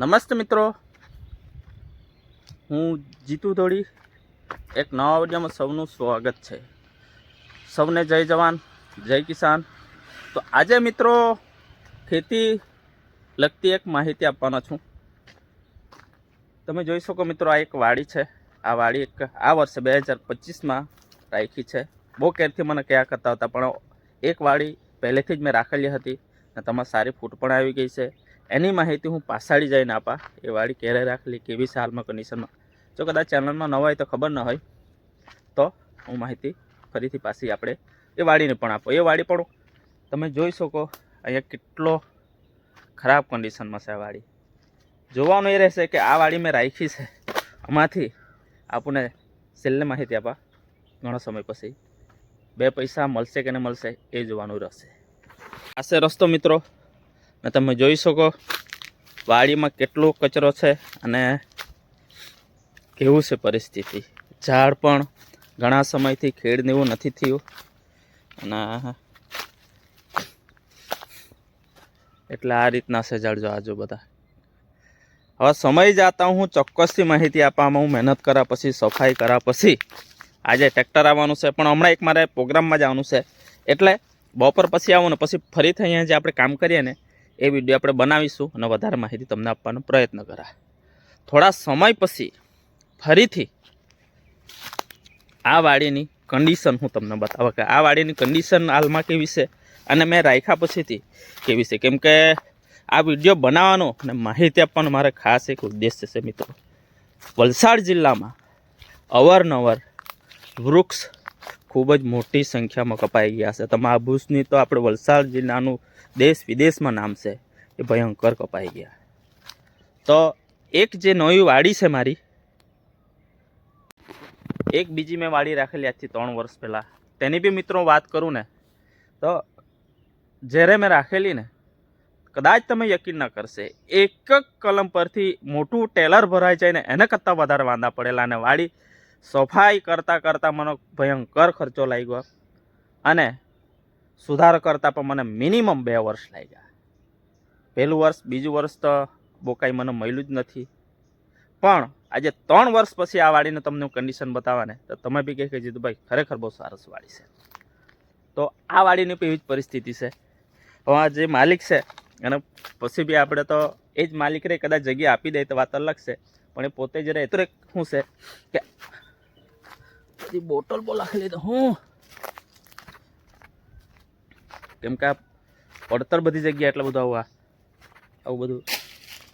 નમસ્તે મિત્રો. હું જીતુ ધોળી. એક નવા વિડીયોમાં સૌનું સ્વાગત છે. સૌને જય જવાન, જય કિસાન. તો આજે મિત્રો ખેતી લગતી એક માહિતી આપવાનો છું. તમે જોઈ શકો મિત્રો આ એક વાડી છે. આ વાડી એક આ વર્ષે બે હજાર પચીસમાં રાખી છે. બહુ કેરથી મને કયા કરતા હતા, પણ એક વાડી પહેલેથી જ મેં રાખેલી હતી અને તમારે સારી ફૂટ પણ આવી ગઈ છે. એની માહિતી હું પાછાડી જઈને આપા. એ વાડી ક્યારે રાખેલી કેવી હાલમાં કન્ડિશનમાં જો કદાચ ચેનલમાં નવા હોય તો ખબર ન હોય, તો હું માહિતી ફરીથી પાછી આપણે એ વાડીને પણ આપો. એ વાડી પણ તમે જોઈ શકો, અહીંયા કેટલો ખરાબ કન્ડિશનમાં છે આ વાડી. જોવાનું એ રહેશે કે આ વાડી મેં રાખી છે. આમાંથી આપણને છેલ્લે માહિતી આપા, ઘણો સમય પછી. બે પૈસા મળશે કે ન મળશે એ જોવાનું રહેશે. આ છે રસ્તો મિત્રો. ને તમે જોઈ શકો, વાડીમાં કેટલો કચરો છે અને કેવું છે પરિસ્થિતિ. ઝાડ પણ ઘણા સમયથી ખેડને એવું નથી થયું. અને એટલે આ રીતના છે ઝાડ જો આજો બધા. હવે સમય જતા હું ચોક્કસથી માહિતી આપવામાં હું મહેનત કર્યા પછી, સફાઈ કર્યા પછી આજે ટ્રેક્ટર આવવાનું છે. પણ હમણાં એક મારે પ્રોગ્રામમાં જવાનું છે. એટલે બપોર પછી આવું પછી ફરીથી અહીંયા જે આપણે કામ કરીએ ને એ વીડિયો આપણે બનાવીશું અને વધારે માહિતી તમને આપવાનો પ્રયત્ન કરા થોડા સમય પછી ફરીથી આ વાડીની કન્ડિશન હું તમને બતાવવા કે આ વાડીની કન્ડિશન હાલમાં કેવી છે અને મેં રાખ્યા પછીથી કેવી છે. કેમ કે આ વીડિયો બનાવવાનો અને માહિતી આપવાનો મારે ખાસ એક ઉદ્દેશ્ય છે મિત્રો. વલસાડ જિલ્લામાં અવારનવાર વૃક્ષ ખૂબ જ મોટી સંખ્યામાં કપાઈ ગયા છે. તમે આ ભૂસની તો આપણે વલસાડ જિલ્લાનું દેશ વિદેશમાં નામ છે. એ ભયંકર કપાઈ ગયા. તો એક જે નવી વાડી છે મારી, એક બીજી મેં વાડી રાખેલી આજથી ત્રણ વર્ષ પહેલાં. તેની બી મિત્રો વાત કરું ને, તો જ્યારે મેં રાખેલી ને, કદાચ તમે યકીન ન કરશે, એક જ કલમ પરથી મોટું ટેલર ભરાઈ જાય ને, એને કરતાં વધારે વાંધા પડેલા અને વાડી સફાઈ કરતાં કરતાં મને ભયંકર ખર્ચો લાગ્યો. અને સુધાર કરતાં પણ મને મિનિમમ બે વર્ષ લાગ્યા. પહેલું વર્ષ, બીજું વર્ષ તો બહુ કાંઈ મને મળ્યું જ નથી. પણ આજે ત્રણ વર્ષ પછી આ વાડીને તમને હું કન્ડિશન બતાવવાને, તો તમે બી કહે કે ભાઈ ખરેખર બહુ સરસ વાડી છે. તો આ વાડીની પણ એવી જ પરિસ્થિતિ છે. હવે જે માલિક છે, અને પછી બી આપણે તો એ જ માલિકને કદાચ જગ્યા આપી દે તો વાત અલગ છે, પણ એ પોતે જ રહે. તો એક શું છે કે, બધી બોટલ બોલાખી તો હું કેમ કે આ પડતર બધી જગ્યા એટલે બધું આવું આવું બધું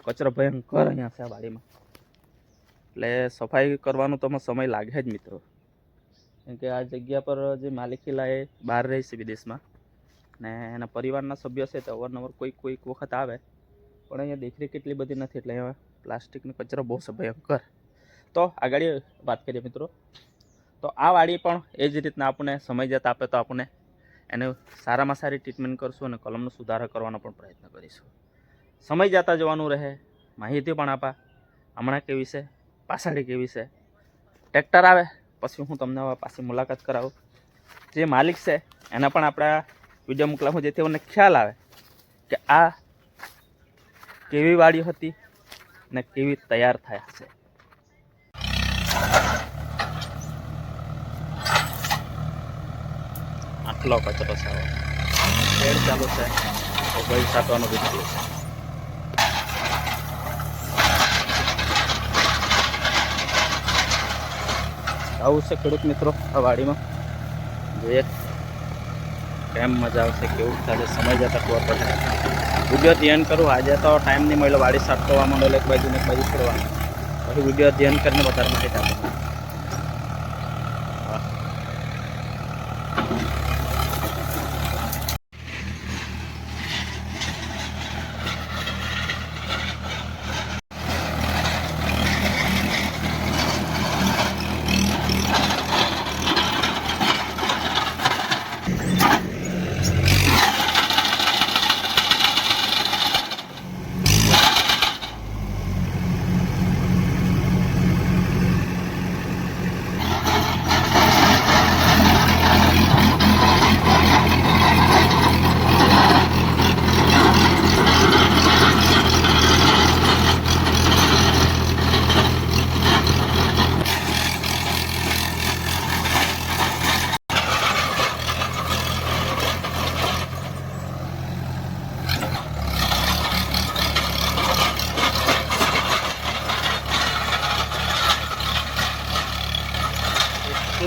કચરો ભયંકર અહીંયા છે આ વાડીમાં. એટલે સફાઈ કરવાનો તો સમય લાગે જ મિત્રો. કેમ કે આ જગ્યા પર જે માલિકીલા એ બહાર રહે છે વિદેશમાં. ને એના પરિવારના સભ્યો છે તો અવારનવાર કોઈક કોઈક વખત આવે. પણ અહીંયા દેખરેખ એટલી બધી નથી, એટલે અહીંયા પ્લાસ્ટિકનો કચરો બહુ ભયંકર. તો આગળ વાત કરીએ મિત્રો. તો આ વાડી પણ એ જ રીતના આપણને સમય જતા આપે તો આપણને એને સારામાં સારી ટ્રીટમેન્ટ કરશું અને કલમનો સુધારો કરવાનો પણ પ્રયત્ન કરીશું. સમય જતા જવાનું રહે, માહિતી પણ આપા. હમણાં કેવી છે? પાછાડી કેવી છે? ટ્રેક્ટર આવે, પછી હું તમને પાછી મુલાકાત કરાવું. જે માલિક છે, એને પણ આપણા વીડિયો મોકલાવું, જેથી મને ખ્યાલ આવે કે આ કેવી વાડી હતી ને કેવી તૈયાર થયા છે. આટલો કચરો છે ખેડ ચાલુ છે. તો ભાઈ સાટવાનું બી છે આવું છે ખેડૂત મિત્રો, આ વાડીમાં. જોઈએ. કેમ મજા આવશે, કેવું થશે સમય જતા ખબર પડશે વીડિયો ધ્યાન કરું, આજે તો ટાઈમ નહીં મળ્યો, વાડી સાફ કરવા માંડો એક બાજુ ને એક બાજુ કરવાનું પછી વીડિયો ધ્યાન કરીને વધારે માહિતી આપો.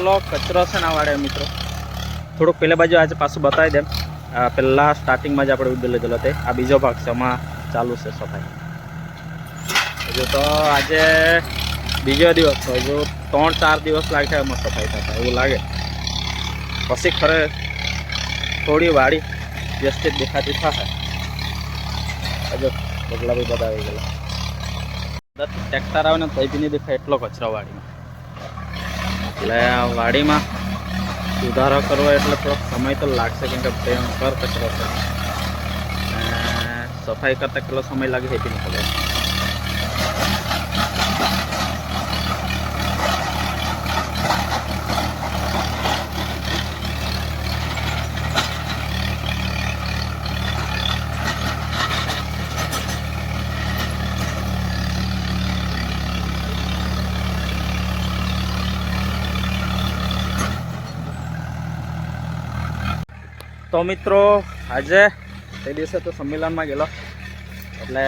કેટલો કચરો છે ને વાડે મિત્રો. થોડુંક પેલા બાજુ આજે પાછું બતાવી દેમ પહેલાં સ્ટાર્ટિંગમાં જ આપણે વીડિયો લીધેલો તે. આ બીજો ભાગ છે એમાં ચાલુ છે સફાઈ. હજુ તો આજે બીજો દિવસ તો હજુ ત્રણ, ચાર દિવસ લાગે એમાં સફાઈ થતા. એવું લાગે. પછી ખરે થોડી વાડી વ્યવસ્થિત દેખાતી થશે. હજુ બગલા બી બધા આવી ગયેલા ટ્રેક્ટર આવે ને તઈ બી નહીં દેખાય. એટલો કચરો વાડીમાં એટલે આ વાડીમાં સુધારો કરવો એટલે થોડોક સમય તો લાગશે, કેમ કે ભયંકર કચરો છે સફાઈ કરતાં કેટલો સમય લાગે એ બી ખબર. તો મિત્રો, આજે તે દિવસે તો સંમેલનમાં ગયેલો. એટલે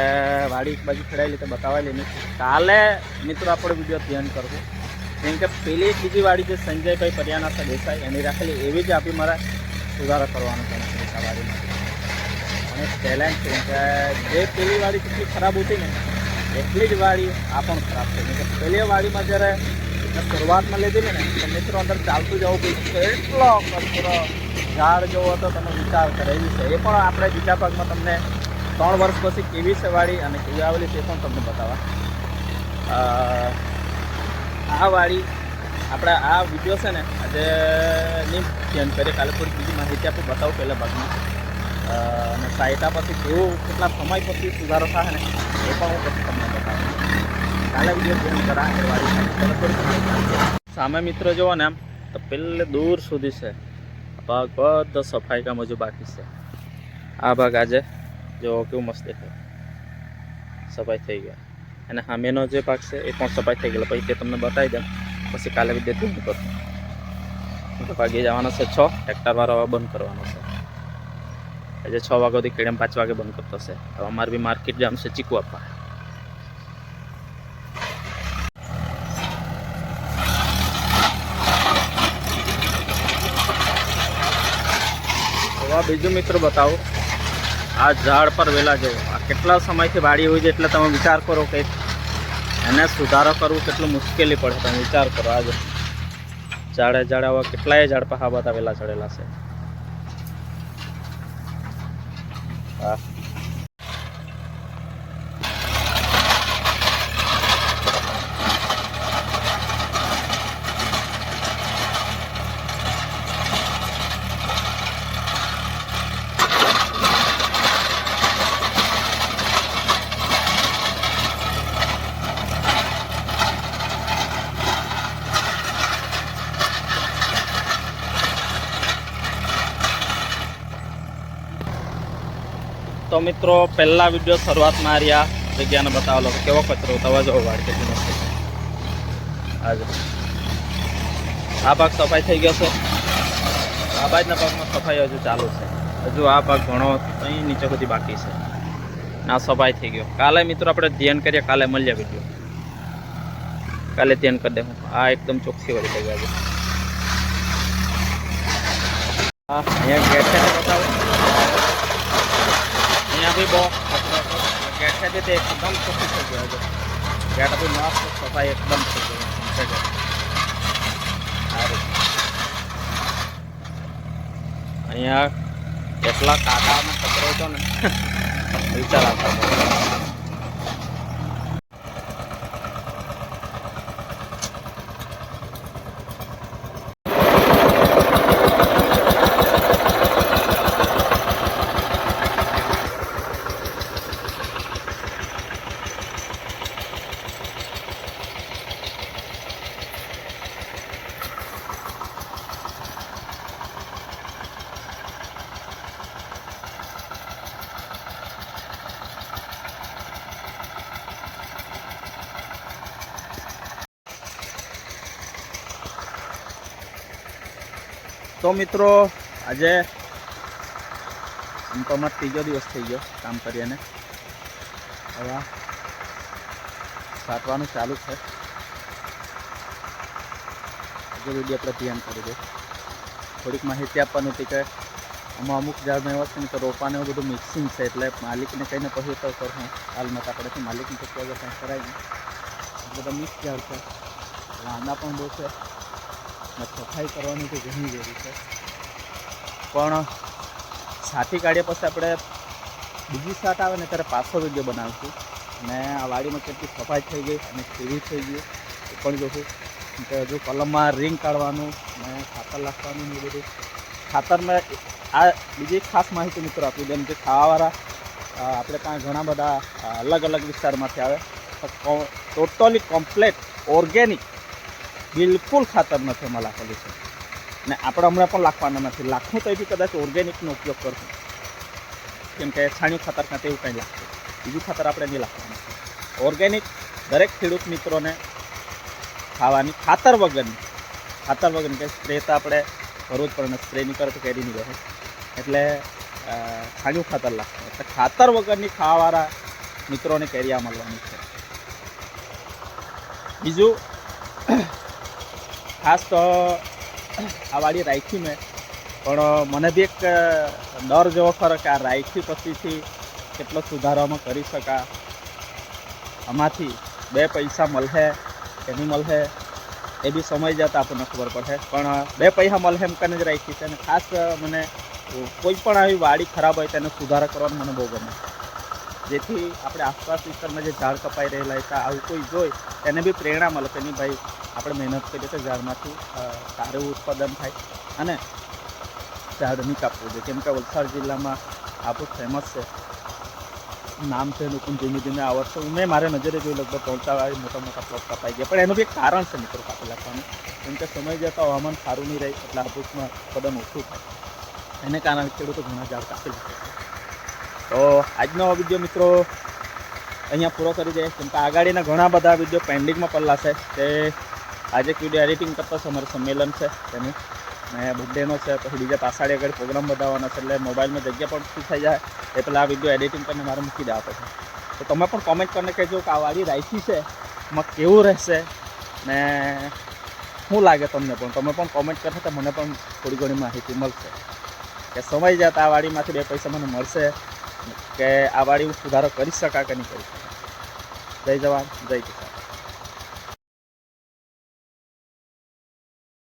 વાડી એક બાજુ ખેડાયેલી તો બતાવેલી નહીં કાલે મિત્રો આપણે વીડિયો ધ્યાન કરવું. કેમ કે પેલી બીજી વાડી જે સંજયભાઈ પરિયાના દેસાઈ, એની રાખેલી એવી જ આપી મારે સુધારો કરવાનો છે વાડીમાં. અને ચેલેન્જ કેમ કે જે પેલી વાડી કેટલી ખરાબ હતી ને, એટલી જ વાડી આ પણ ખરાબ છે. પેલી વાડીમાં જ્યારે શરૂઆતમાં લીધી ને, તો મિત્રો અંદર ચાલતું જવું પડ્યું એટલો કચરો ઝાડ જોવો તો તમે વિચાર કરેલી છે. એ પણ આપણે બીજા ભાગમાં તમને ત્રણ વર્ષ પછી કેવી છે વાડી અને કેવી આવેલી છે એ પણ તમને બતાવવા. આ વાડી આપણે આ વીડિયો છે ને આજે ની ધ્યાન કરીએ કાલે થોડી બીજી માહિતી આપણે બતાવું પહેલા ભાગમાં. અને સાયટા પછી કેવું, કેટલા સમય પછી સુધારો થાય ને એ પણ હું પછી તમને બતાવું કાલે વીડિયો ધ્યાન કરા વાડી. સામે મિત્રો જોવો ને આમ, તો પેલે દૂર સુધી છે. ભાગ બધો સફાઈ કામ હજુ બાકી છે. આ ભાગ આજે જો કેવું મસ્ત દેખાય. સફાઈ થઈ ગયા. અને સામેનો જે ભાગ છે એ પણ સફાઈ થઈ ગયેલો. પછી તે તમને બતાવી દઉં. પછી કાલે બી દેતું નહીં કરતું ભાગે જવાનો છે છ. ટ્રેક્ટરવાળો હવે બંધ કરવાનો છે. આજે છ વાગ્યાથી ખેડેમ પાંચ વાગે બંધ કરતો છે હવે અમારે બી માર્કેટ જામ છે ચીકુ આપવા. હવે બીજું મિત્ર બતાવો. આ ઝાડ પર વેલા જવો. આ કેટલા સમયથી વાડી હોય છે એટલે તમે વિચાર કરો કે એને સુધારો કરવું કેટલું મુશ્કેલી પડે. તમે વિચાર કરો આજે. ઝાડે ઝાડ આવા કેટલાય ઝાડ પર આ બધા વેલા ચડેલા છે. હા. મિત્રો, પહેલા વીડિયો શરૂઆતમાં આ રહ્યા. જગ્યાને બતાવેલો કેવો કચરો તવા જવો વાળ કેટલી આ ભાગ સફાઈ થઈ ગયો છે. આ બાજના ભાગમાં સફાઈ હજુ ચાલુ છે. હજુ આ ભાગ ઘણો અહીં નીચે સુધી બાકી છે. ના સફાઈ થઈ ગયો. કાલે મિત્રો આપણે ધ્યાન કરીએ. કાલે મળીએ વીડિયો કાલે ધ્યાન કરી દે. આ એકદમ ચોખ્ખી વળી થઈ ગયા છે અહીંયા ગેટ બતાવો. એકદમ ચોખ્ખી થઈ ગયો છે બી મસ્ત સફાઈ એકદમ થઈ રીતે. અહીંયા કેટલા કાંટાનો કચરો છો ને વિચાર આવતા તો મિત્રો, આજે આમ તો અમારે ત્રીજો દિવસ થઈ ગયો કામ કરીને. હવે સાટવાનું ચાલુ છે. હજુ વીડિયો આપણે ધ્યાન કરી દઉં થોડીક માહિતી આપવાની હતી કે આમાં અમુક ઝાડમાં એવા છે ને કે રોપાને એવું બધું મિક્સિંગ છે, એટલે માલિકને કહીને પછી તો કરું હાલમાં તો આપણે માલિકને તો કોઈ કરાય નહીં. બધા મિક્સ ઝાડ છે. લાંડા પણ બહુ છે. સફાઈ કરવાની તો ઘણી જરૂર છે. પણ સાથી કાઢ્યા પછી આપણે બીજી સાટ આવે ને ત્યારે પાછો વીડિયો બનાવીશું. અને આ વાડીમાં કેટલી સફાઈ થઈ ગઈ અને કેવી થઈ ગઈ એ પણ જોશું. કે હજુ કલમમાં રિંગ કાઢવાનું ને ખાતર નાખવાનું એ બધું. ખાતરમાં આ બીજી ખાસ માહિતી મિત્રો આપી દઉં કે ખાવાવાળા આપણે ત્યાં ઘણા બધા અલગ અલગ વિસ્તારમાંથી આવે. ટોટલી કમ્પ્લેટ ઓર્ગેનિક બિલકુલ ખાતર નથી એમાં લાખેલું છે. ને આપણે હમણાં પણ લાખવાના નથી. લાખું તો એથી કદાચ ઓર્ગેનિકનો ઉપયોગ કરશું. કેમ કે છાણિયું ખાતર ખાતે એવું કંઈ લાગતું બીજું ખાતર આપણે નહીં લાખવાનું. ઓર્ગેનિક દરેક ખેડૂત મિત્રોને ખાવાની ખાતર વગરની ખાતર વગરની કે સ્પ્રે તો આપણે કરવું જ પડે સ્પ્રે નહીં કરે તો કેરી નહીં રહે. એટલે છાણિયું ખાતર લાગતું એટલે ખાતર વગરની ખાવાવાળા મિત્રોને કેરી આ મળવાની છે. બીજું ખાસ તો આ વાડી રાખી મેં. પણ મને બી એક ડર જેવો ખરો કે આ રાખી પછીથી કેટલો સુધારામાં કરી શકા આમાંથી બે પૈસા મળશે કે નહીં મળશે એ બી સમય જતાં આપણને ખબર પડશે પણ બે પૈસા મળે એમ કરીને જ રાખી છે. અને ખાસ મને કોઈ પણ આવી વાડી ખરાબ હોય તેને સુધારા કરવાનું મને બહુ ગમે. જેથી આપણે આસપાસ વિસ્તારમાં જે ઝાડ કપાઈ રહેલા છે, આવું કોઈ જોઈ એને બી પ્રેરણા મળે. કે નહીં ભાઈ આપણે મહેનત કરીએ તો ઝાડમાંથી સારું ઉત્પાદન થાય અને ઝાડ નહીં કાપવું જોઈએ. કેમ કે વલસાડ જિલ્લામાં હાપુસ ફેમસ છે. નામ છે લોકો ધીમે ધીમે આવડશે મેં મારે નજરે જોયું લગભગ ચાર મોટા મોટા પ્લોટ કપાઈ ગયા. પણ એનું બી એક કારણ છે મિત્રો કાપી નાખવાનું. કેમ કે સમય જતાં હવામાન સારું નહીં રહે એટલે હાપુસમાં ઉત્પાદન ઓછું થાય. એને કારણે ખેડૂતો ઘણા ઝાડ કાપી નાખે છે. તો આજનો વીડિયો મિત્રો અહીંયા પૂરો કરી દે કેમ કે આગાડીના ઘણા બધા વીડિયો પેન્ડિંગમાં પડલા છે. તે આજે એક વીડિયો એડિટિંગ કરતો છે. અમારું સંમેલન છે તેનું. ને બર્થડેનો છે. પછી બીજા પાછાડી આગળ પ્રોગ્રામ બતાવવાનો છે. એટલે મોબાઈલમાં જગ્યા પણ શું થઈ જાય. એ પહેલાં આ વીડિયો એડિટિંગ કરીને મારે મૂકી દેવા પડશે તો તમે પણ કોમેન્ટ કરીને કહેજો કે આ વાડી રાયસી છે? એમાં કેવું રહેશે? ને શું લાગે તમને પણ? તમે પણ કોમેન્ટ કરશો તો મને પણ થોડી ઘણી માહિતી મળશે. કે સમય જતા આ વાડીમાંથી બે પૈસા મને મળશે. કે આ વાળી સુધારો કરી શકા કે નહીં કરી શકા જય જવાન જય કિસાન.